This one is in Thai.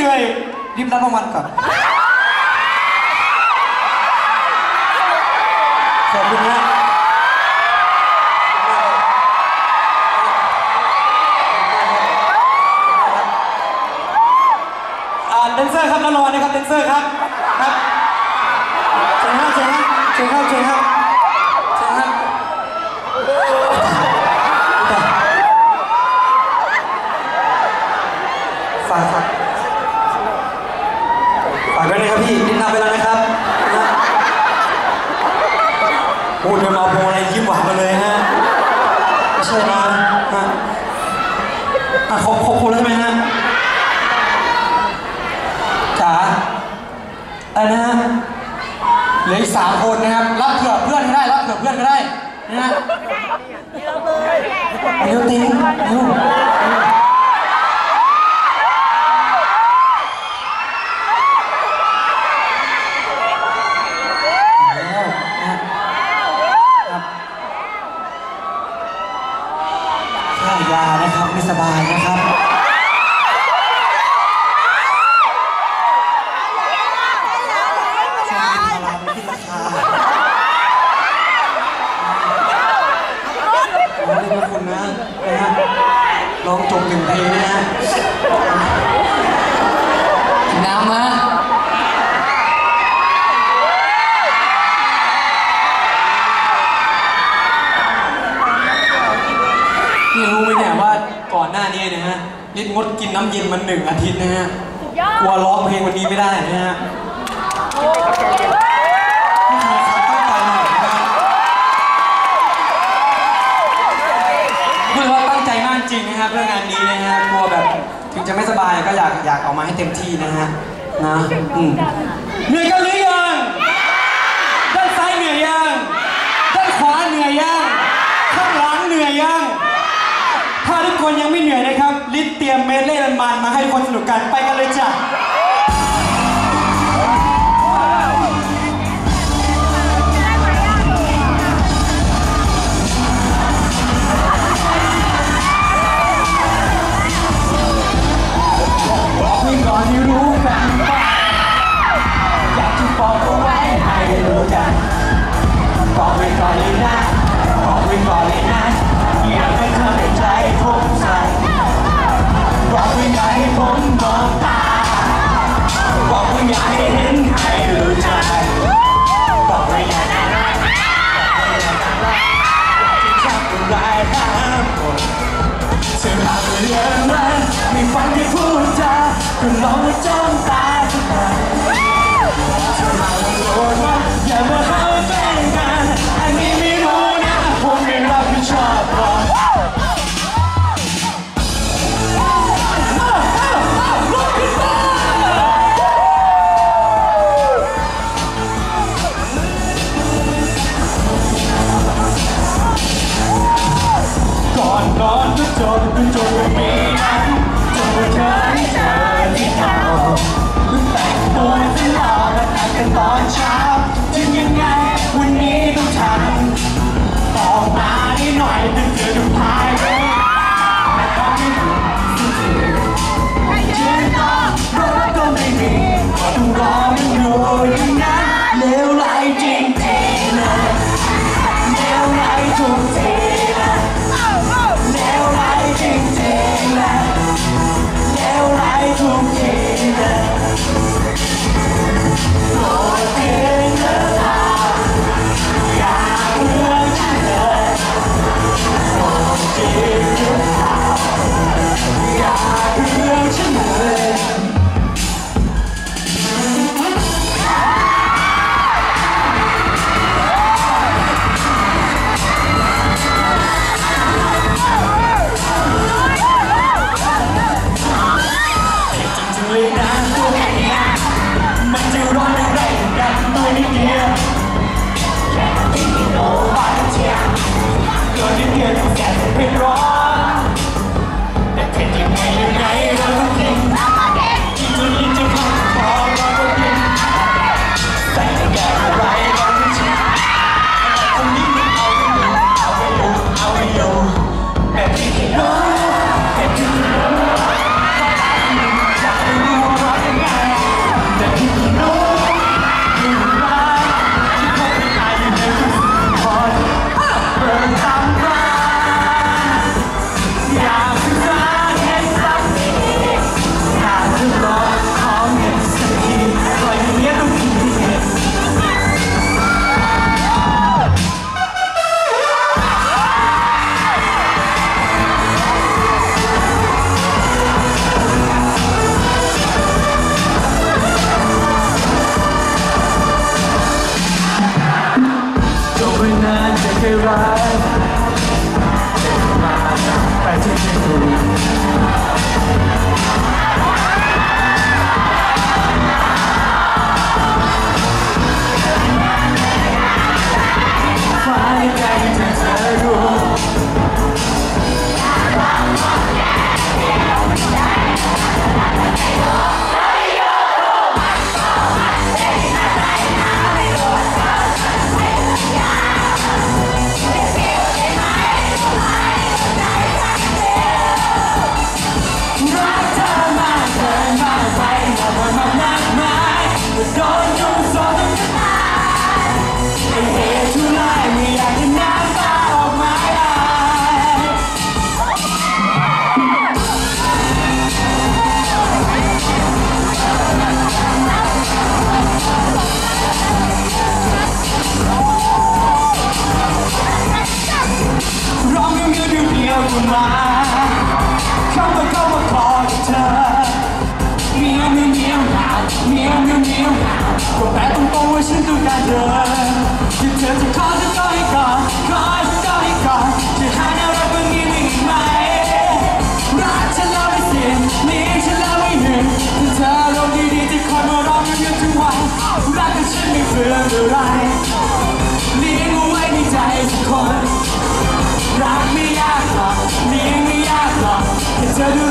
เหนื่อยรีบรับรางวัลก่อนขอบคุณฮะอ่าแดนเซอร์ครับรับรางวัลนะครับแดนเซอร์ครับครับเชิญครับเชิญครับเชิญครับเชิญครับเชิญครับฝากฝาก ฝากด้วยนะครับพี่นิดนำไปแล้วนะครับนะพูดกันมาพงอะไรยิ้มหวานมาเลยฮะไม่ใช่นะฮะอะครบครบคนแล้วใช่ไหมฮะจ๋าอะไรนะฮะเหลืออีกสามคนนะครับ รับเผื่อเพื่อนก็ได้ รับเผื่อเพื่อนก็ได้นะฮะเร็วติงเร็วแล้วนะฮะ ครับค่ายานะครับไม่สบายนะครับช่วงนี้พาราไม่ขึ้นราคาขอเรียนคุณนะนะฮะลองจบหนึ่งเพลง นะฮะน้ำมานี่รู้ไหมเนี่ยว่าก่อนหน้านี้นะฮะนิดงดกินน้ำเย็นมันหนึ่งอาทิตย์นะฮะกลัวร้องเพลงวันนี้ไม่ได้นะฮะนี่ครับตั้งใจหน่อยนะฮะพูดเลยว่าตั้งใจมากจริงนะฮะเพื่องานนี้นะฮะกลัวแบบถึง จะไม่สบายก็อยากอยากออกมาให้เต็มที่นะฮะนะอืมเหนื่อยกันหรือยังด้านซ้ายเหนื่อยยังด้านขวาเหนื่อยยังข้างหลังเหนื่อยยังถ้าทุกคนยังไม่เหนื่อยนะครับลิศเตรียมเมดเล่มันมันมาให้ทุกคนสนุกกันไป ฟังที่พูดจาก็ลองมาจ้องตา can wrong. ร้า ตัวแปรตรงๆว่าฉันคือการเดินหยุเธอจะขอจะต่อนขอจะขอใกอนจะหาแนวรับเมื่อกี้มีไหมรักฉันแล้วไม่สิ้นนี้ฉันแล้วไม่หยุดถ้าเธอลงดีๆจะคอยมาร้องอยู่ทุกวันรักกัฉันไม่เบื่อเมื่อไรเลี้ยงเอาไว้ในใจสักคนรักไม่ยากหรอกเลี้ยงไม่ยากหรอกแค่เธอ